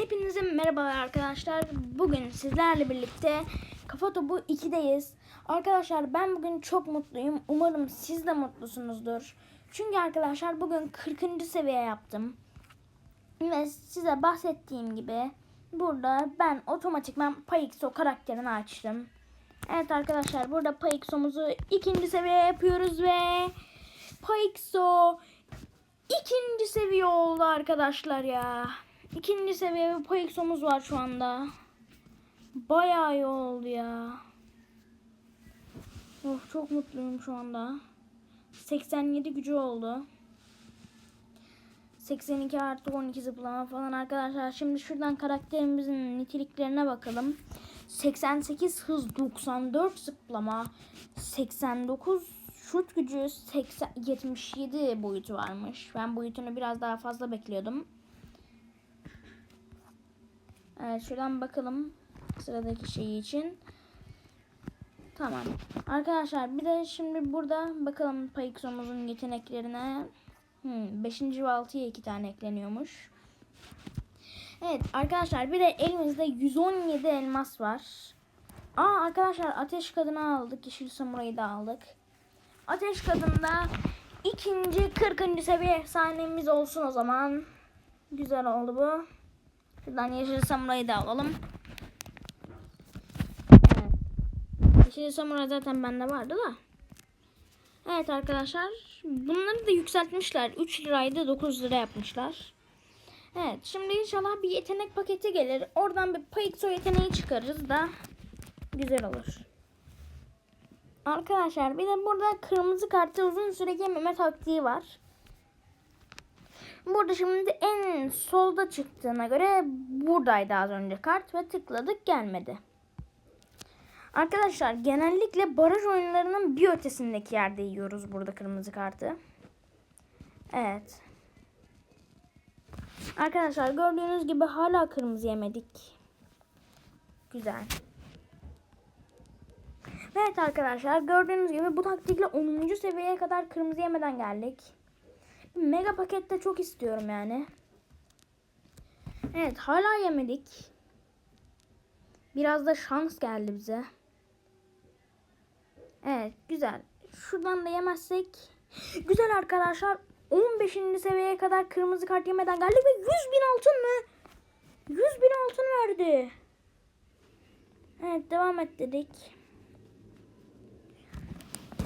Hepinize merhabalar arkadaşlar. Bugün sizlerle birlikte Kafa Topu 2'deyiz. Arkadaşlar ben bugün çok mutluyum. Umarım siz de mutlusunuzdur. Çünkü arkadaşlar bugün 40. seviye yaptım. Ve size bahsettiğim gibi burada ben otomatikman Payixo karakterini açtım. Evet arkadaşlar burada Payixo'muzu ikinci seviye yapıyoruz ve Payixo ikinci seviye oldu arkadaşlar ya. İkinci seviye bir Payixo'muz var şu anda. Bayağı iyi oldu ya. Of çok mutluyum şu anda. 87 gücü oldu. 82 artı 12 zıplama falan arkadaşlar. Şimdi şuradan karakterimizin niteliklerine bakalım. 88 hız 94 zıplama 89 şut gücü 80, 77 boyutu varmış. Ben boyutunu biraz daha fazla bekliyordum. Evet şuradan bakalım sıradaki şeyi için. Tamam. Arkadaşlar bir de şimdi burada bakalım Payixo'muzun yeteneklerine. 5. Hmm, ve 6'ya 2 tane ekleniyormuş. Evet arkadaşlar bir de elimizde 117 elmas var. Aa arkadaşlar ateş kadını aldık. Yeşil samurayı da aldık. Ateş kadında ikinci 40. seviye efsanemiz olsun o zaman. Güzel oldu bu. Şuradan yeşil samurayı da alalım. Evet. Yeşil samuray zaten bende vardı da. Evet arkadaşlar. Bunları da yükseltmişler. 3 liraydı 9 lira yapmışlar. Evet şimdi inşallah bir yetenek paketi gelir. Oradan bir Payixo yeteneği çıkarırız da güzel olur. Arkadaşlar bir de burada kırmızı kartı uzun süre yememe taktiği var. Burada şimdi en solda çıktığına göre buradaydı az önce kart ve tıkladık gelmedi. Arkadaşlar genellikle baraj oyunlarının bir ötesindeki yerde yiyoruz burada kırmızı kartı. Evet. Arkadaşlar gördüğünüz gibi hala kırmızı yemedik. Güzel. Evet arkadaşlar gördüğünüz gibi bu taktikle 10. seviyeye kadar kırmızı yemeden geldik. Mega pakette çok istiyorum yani. Evet hala yemedik. Biraz da şans geldi bize. Evet güzel. Şuradan da yemezsek. Güzel arkadaşlar. 15. seviyeye kadar kırmızı kart yemeden geldik ve 100 bin altın mı? 100 bin altın verdi. Evet devam et dedik.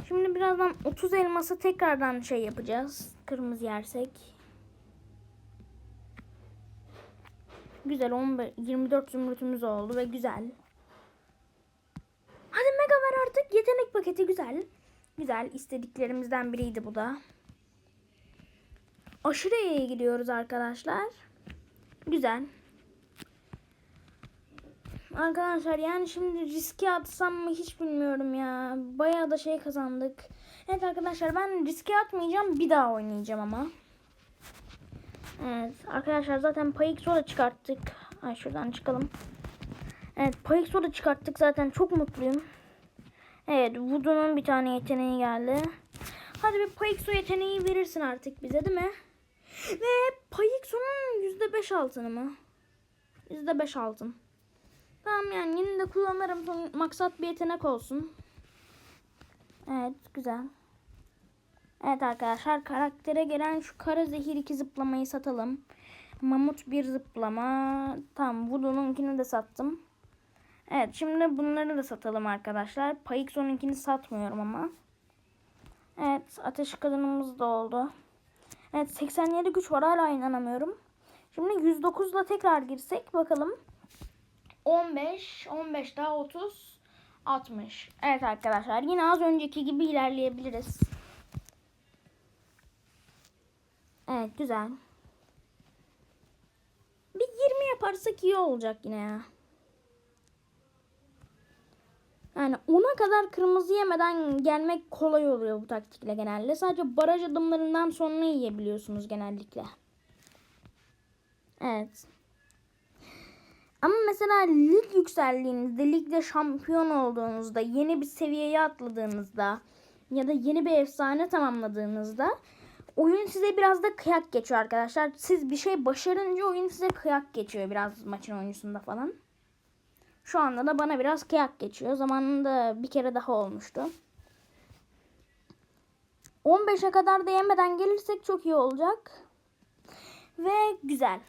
Şimdi birazdan 30 elması tekrardan şey yapacağız. Kırmızı yersek. Güzel 15, 24 zümrütümüz oldu ve güzel. Hadi mega ver artık. Yetenek paketi güzel. Güzel istediklerimizden biriydi bu da. Aşırı iyi gidiyoruz arkadaşlar. Güzel. Arkadaşlar yani şimdi riske atsam mı hiç bilmiyorum ya. Bayağı da şey kazandık. Evet arkadaşlar ben riske atmayacağım. Bir daha oynayacağım ama. Evet arkadaşlar zaten Payixo da çıkarttık. Ay şuradan çıkalım. Evet Payixo da çıkarttık zaten çok mutluyum. Evet Voodoo'nun bir tane yeteneği geldi. Hadi bir Payixo yeteneği verirsin artık bize değil mi? Ve Payixo'nun %5 altını mı? %5 altın. Tamam yani yine de kullanırım. Maksat bir yetenek olsun. Evet güzel. Evet arkadaşlar karaktere gelen şu kara zehir iki zıplamayı satalım. Mamut bir zıplama. Tamam Voodoo'nunkini de sattım. Evet şimdi bunları da satalım arkadaşlar. Payixo'nunkini satmıyorum ama. Evet ateş kadınımız da oldu. Evet 87 güç var hala inanamıyorum. Şimdi 109 ile tekrar girsek bakalım. 15, 15 daha 30, 60. Evet arkadaşlar yine az önceki gibi ilerleyebiliriz. Evet güzel. Bir 20 yaparsak iyi olacak yine ya. Yani ona kadar kırmızı yemeden gelmek kolay oluyor bu taktikle genelde. Sadece baraj adımlarından sonra yiyebiliyorsunuz genellikle. Evet. Ama mesela lig yükseldiğinizde, ligde şampiyon olduğunuzda, yeni bir seviyeye atladığınızda ya da yeni bir efsane tamamladığınızda oyun size biraz da kıyak geçiyor arkadaşlar. Siz bir şey başarınca oyun size kıyak geçiyor biraz maçın oyuncusunda falan. Şu anda da bana biraz kıyak geçiyor. Zamanında bir kere daha olmuştu. 15'e kadar değmeden gelirsek çok iyi olacak. Ve güzel.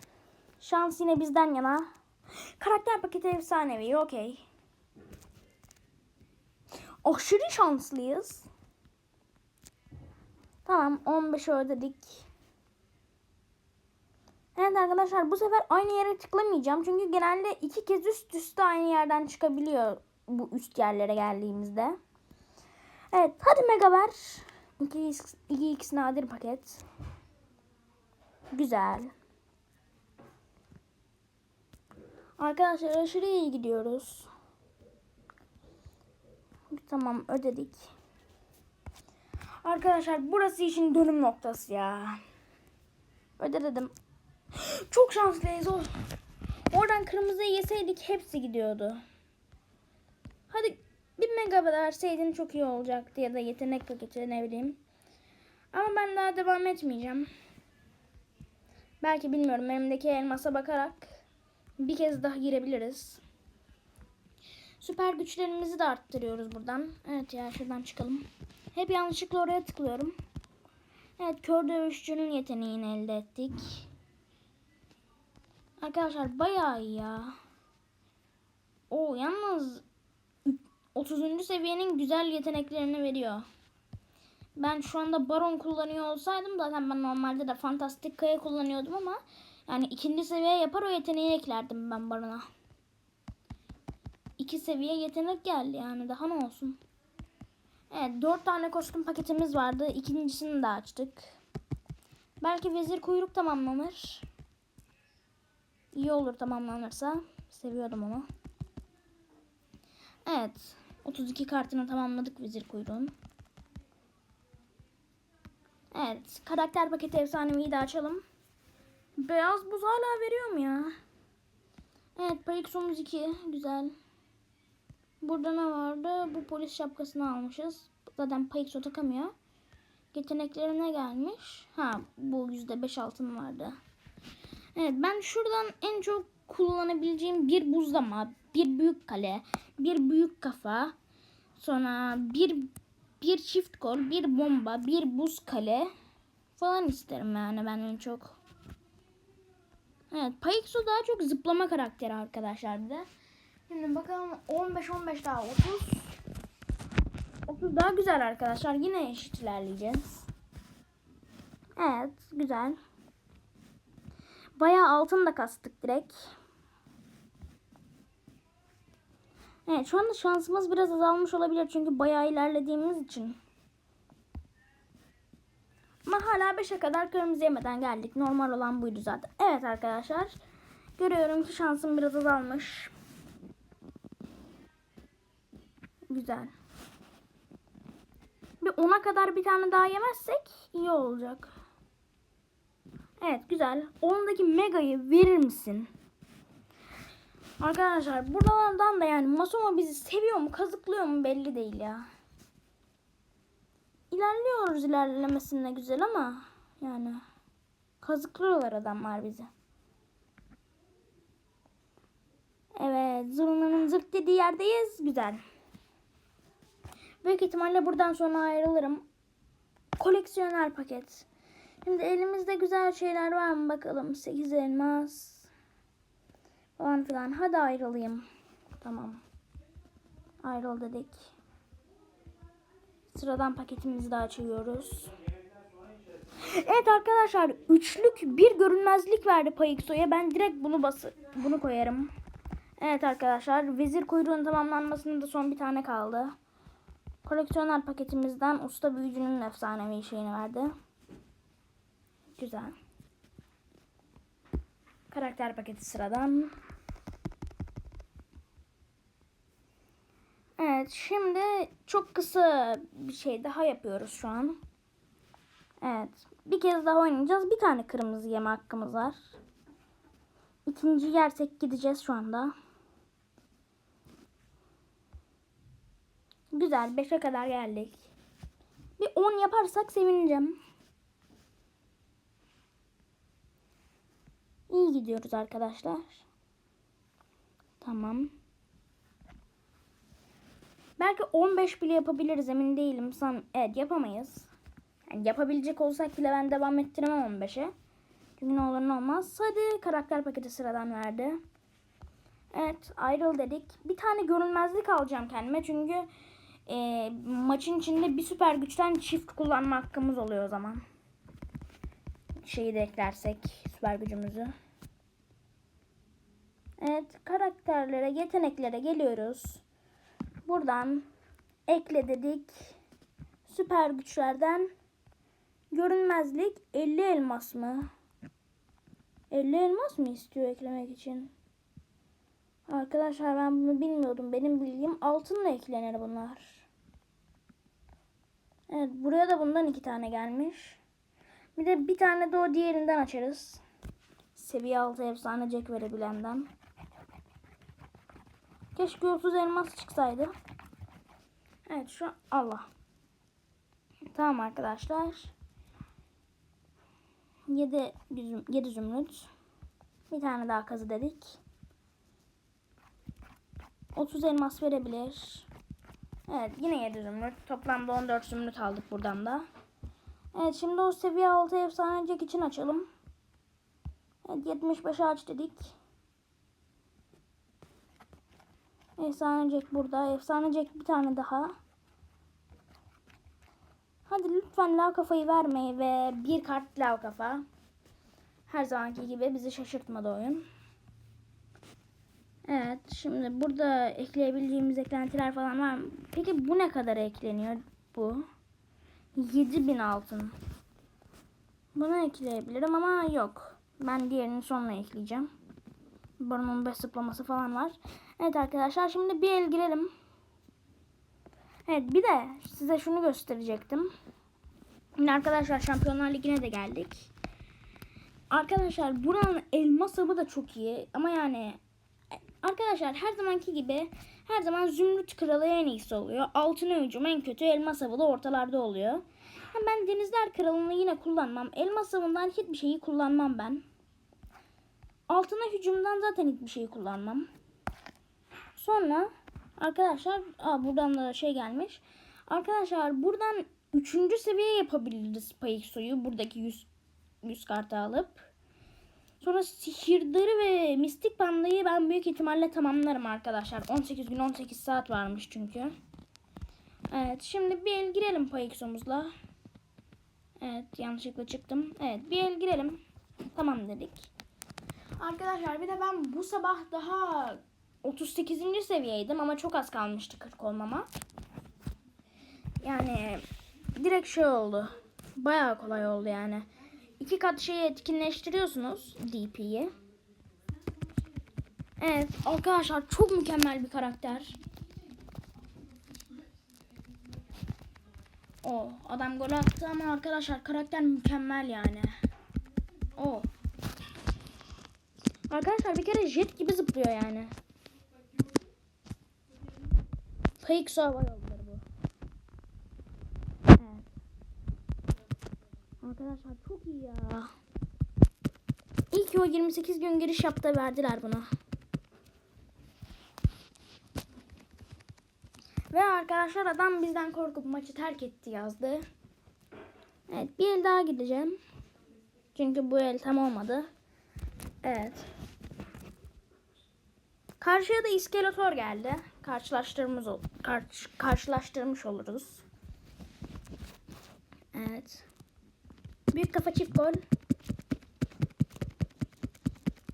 Şans yine bizden yana. Karakter paketi efsanevi. Okey. Aşırı şanslıyız. Tamam 15'i ödedik. Evet arkadaşlar bu sefer aynı yere tıklamayacağım. Çünkü genelde iki kez üst üste aynı yerden çıkabiliyor bu üst yerlere geldiğimizde. Evet hadi mega ver. 2x, 2x nadir paket. Güzel. Arkadaşlar aşırı iyi gidiyoruz. Tamam ödedik. Arkadaşlar burası için dönüm noktası ya. Öde dedim. Çok şanslıyız. O. Oradan kırmızıyı yeseydik hepsi gidiyordu. Hadi bir mega verseydin çok iyi olacaktı ya da yetenek paketi ne bileyim. Ama ben daha devam etmeyeceğim. Belki bilmiyorum elimdeki elmasa bakarak bir kez daha girebiliriz. Süper güçlerimizi de arttırıyoruz buradan. Evet ya şuradan çıkalım. Hep yanlışlıkla oraya tıklıyorum. Evet kör dövüşçünün yeteneğini elde ettik. Arkadaşlar bayağı iyi ya. O yalnız 30. seviyenin güzel yeteneklerini veriyor. Ben şu anda baron kullanıyor olsaydım zaten ben normalde de fantastik kaya kullanıyordum ama yani ikinci seviye yapar o yeteneği eklerdim ben barona. İki seviye yetenek geldi yani daha ne olsun. Evet dört tane kostüm paketimiz vardı. İkincisini de açtık. Belki vezir kuyruk tamamlanır. İyi olur tamamlanırsa. Seviyordum onu. Evet. 32 kartını tamamladık vezir kuyruğun. Evet. Karakter paketi efsanevi de açalım. Beyaz buz hala veriyor mu ya? Evet. Payixomuz 2. Güzel. Burada ne vardı? Bu polis şapkasını almışız. Zaten Payixo takamıyor. Yeteneklerine gelmiş. Ha bu %5 altın vardı. Evet ben şuradan en çok kullanabileceğim bir buzlama, bir büyük kale, bir büyük kafa, sonra bir bir çift kol, bir bomba, bir buz kale falan isterim yani ben en çok. Evet Payixo daha çok zıplama karakteri arkadaşlar bir de. Şimdi bakalım 15-15 daha 30. 30 daha güzel arkadaşlar. Yine eşit ilerleyeceğiz. Evet güzel. Bayağı altın da kastık direkt. Evet şu anda şansımız biraz azalmış olabilir çünkü bayağı ilerlediğimiz için. Hala 5'e kadar kırmızı yemeden geldik. Normal olan buydu zaten. Evet arkadaşlar. Görüyorum ki şansım biraz azalmış. Güzel. Bir 10'a kadar bir tane daha yemezsek iyi olacak. Evet güzel. 10'daki megayı verir misin? Arkadaşlar buralardan da yani Masoma bizi seviyor mu kazıklıyor mu belli değil ya. İlerliyoruz ilerlemesine güzel ama yani kazıklıyorlar adamlar bizi. Evet zurnanın zırt dediği yerdeyiz. Güzel. Büyük ihtimalle buradan sonra ayrılırım. Koleksiyoner paket. Şimdi elimizde güzel şeyler var mı bakalım. 8 elmas. Falan filan. Hadi ayrılayım. Tamam. Ayrıl dedik. Sıradan paketimizi de açıyoruz. Evet arkadaşlar üçlük bir görünmezlik verdi Payixo'ya. Ben direkt bunu bası bunu koyarım. Evet arkadaşlar vezir kuyruğun tamamlanmasında da son bir tane kaldı. Koleksiyoner paketimizden usta büyücünün efsanevi şeyini verdi. Güzel. Karakter paketi sıradan. Evet şimdi çok kısa bir şey daha yapıyoruz şu an. Evet bir kez daha oynayacağız. Bir tane kırmızı yeme hakkımız var. İkinci yersek gideceğiz şu anda. Güzel 5'e kadar geldik. Bir 10 yaparsak sevineceğim. İyi gidiyoruz arkadaşlar. Tamam. Belki 15 bile yapabiliriz emin değilim. San evet yapamayız. Yani yapabilecek olsak bile ben devam ettiremem 15'e. Çünkü ne olur ne olmaz. Hadi karakter paketi sıradan verdi. Evet ayrıl dedik. Bir tane görünmezlik alacağım kendime. Çünkü e, maçın içinde bir süper güçten çift kullanma hakkımız oluyor o zaman. Şeyi de eklersek süper gücümüzü. Evet karakterlere yeteneklere geliyoruz. Buradan ekle dedik. Süper güçlerden görünmezlik 50 elmas mı? 50 elmas mı istiyor eklemek için? Arkadaşlar ben bunu bilmiyordum. Benim bildiğim altınla eklenir bunlar. Evet buraya da bundan iki tane gelmiş. Bir de bir tane de o diğerinden açarız. Seviye 6 efsane Jack verebilenden. Keşke 30 elmas çıksaydı. Evet şu Allah. Tamam arkadaşlar. 7 7 zümrüt. Bir tane daha kazı dedik. 30 elmas verebilir. Evet yine 7 zümrüt. Toplamda 14 zümrüt aldık buradan da. Evet şimdi o seviye 6 efsane Jack için açalım. Evet 75 aç dedik. Efsane Jack burada. Efsane Jack bir tane daha. Hadi lütfen lav kafayı vermeyi ve bir kart lav kafa. Her zamanki gibi bizi şaşırtmadı oyun. Evet şimdi burada ekleyebileceğimiz eklentiler falan var mı? Peki bu ne kadar ekleniyor bu? 7000 altın. Bunu ekleyebilirim ama yok. Ben diğerini sonra ekleyeceğim. Bunun 5 zıplaması falan var. Evet arkadaşlar şimdi bir el girelim. Evet bir de size şunu gösterecektim. Yine arkadaşlar Şampiyonlar Ligi'ne de geldik. Arkadaşlar buranın elma sabı da çok iyi. Ama yani arkadaşlar her zamanki gibi her zaman Zümrüt Kralı en iyisi oluyor. Altın hücum en kötü elma sabı da ortalarda oluyor. Ben Denizler Kralı'nı yine kullanmam. Elma sabından hiçbir şeyi kullanmam ben. Altına hücumdan zaten hiçbir şeyi kullanmam. Sonra arkadaşlar aa, buradan da şey gelmiş. Arkadaşlar buradan 3. seviye yapabiliriz Payixo'yu. Buradaki 100, 100 kartı alıp. Sonra sihirdarı ve mistik pandayı ben büyük ihtimalle tamamlarım arkadaşlar. 18 gün 18 saat varmış çünkü. Evet şimdi bir el girelim Payixo'muzla. Evet yanlışlıkla çıktım. Evet bir el girelim. Tamam dedik. Arkadaşlar bir de ben bu sabah daha 38. seviyeydim ama çok az kalmıştı 40 olmama. Yani direkt şey oldu. Bayağı kolay oldu yani. İki kat şeyi etkinleştiriyorsunuz DP'yi. Evet arkadaşlar çok mükemmel bir karakter. O adam gol attı ama arkadaşlar karakter mükemmel yani. O. Arkadaşlar bir kere jet gibi zıplıyor yani. Fake hava yolları bu. Evet. Arkadaşlar çok iyi ya. İyi ki o 28 gün giriş yaptı verdiler bunu. Ve arkadaşlar adam bizden korkup maçı terk etti yazdı. Evet bir el daha gideceğim. Çünkü bu el tam olmadı. Evet. Karşıya da iskeletor geldi. Karşılaştırmış, karş karşılaştırmış oluruz. Evet. Büyük kafa çift gol.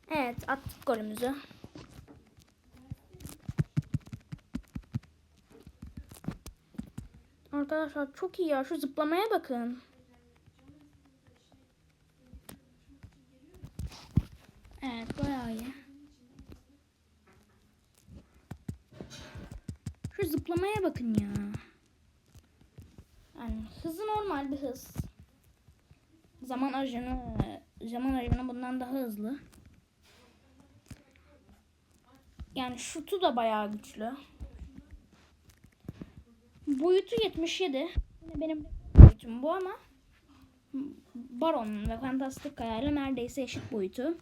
Evet attık golümüzü. Arkadaşlar çok iyi ya. Şu zıplamaya bakın. Evet bayağı iyi. Şu zıplamaya bakın ya. Yani hızı normal bir hız. Zaman ajanı zaman ajanı bundan daha hızlı. Yani şutu da bayağı güçlü. Boyutu 77. Yine benim boyutum bu ama Baron ve Fantastik Kaya ile neredeyse eşit boyutu.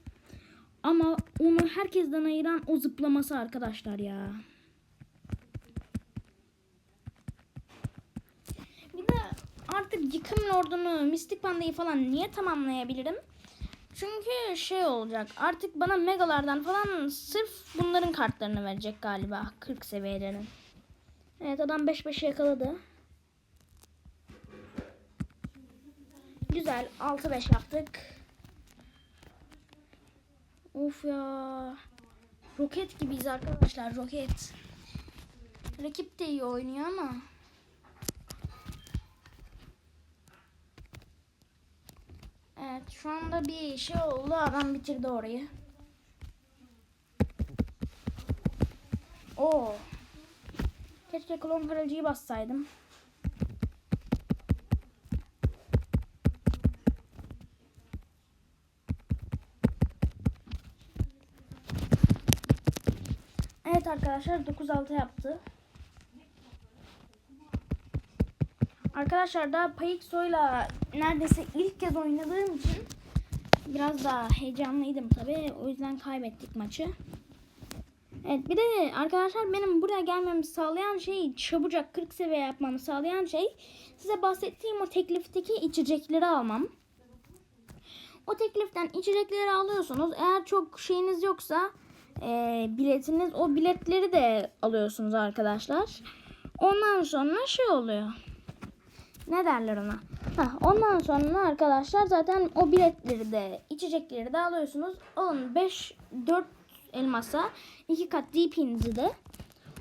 Ama onu herkesten ayıran o zıplaması arkadaşlar ya. Bir de artık Yıkım Lord'unu, Mystic Panda'yı falan niye tamamlayabilirim? Çünkü şey olacak artık bana megalardan falan sırf bunların kartlarını verecek galiba 40 seviyelerin. Evet adam 5-5 yakaladı. Güzel 6-5 yaptık. Of ya. Roket gibiyiz arkadaşlar roket. Rakip de iyi oynuyor ama. Evet şu anda bir şey oldu adam bitirdi orayı. Oo. Keşke klon karıcıyı bassaydım. Evet arkadaşlar 9-6 yaptı. Arkadaşlar daha Payixo'yla neredeyse ilk kez oynadığım için biraz daha heyecanlıydım tabi. O yüzden kaybettik maçı. Evet bir de arkadaşlar benim buraya gelmemi sağlayan şey çabucak 40 seviye yapmamı sağlayan şey size bahsettiğim o teklifteki içecekleri almam. O tekliften içecekleri alıyorsunuz. Eğer çok şeyiniz yoksa e, biletiniz o biletleri de alıyorsunuz arkadaşlar. Ondan sonra şey oluyor. Ne derler ona? Heh, ondan sonra arkadaşlar zaten o biletleri de içecekleri de alıyorsunuz. Alın 5 4 elmasa 2 kat DP'nizi de.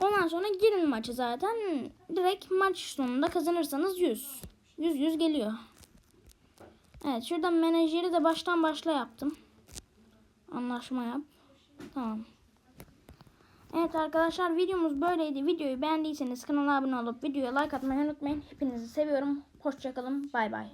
Ondan sonra girin maçı zaten. Direkt maç sonunda kazanırsanız 100. 100 100 geliyor. Evet şuradan menajeri de baştan başla yaptım. Anlaşma yap. Tamam. Evet arkadaşlar videomuz böyleydi. Videoyu beğendiyseniz kanala abone olup videoya like atmayı unutmayın. Hepinizi seviyorum. Hoşçakalın. Bay bay.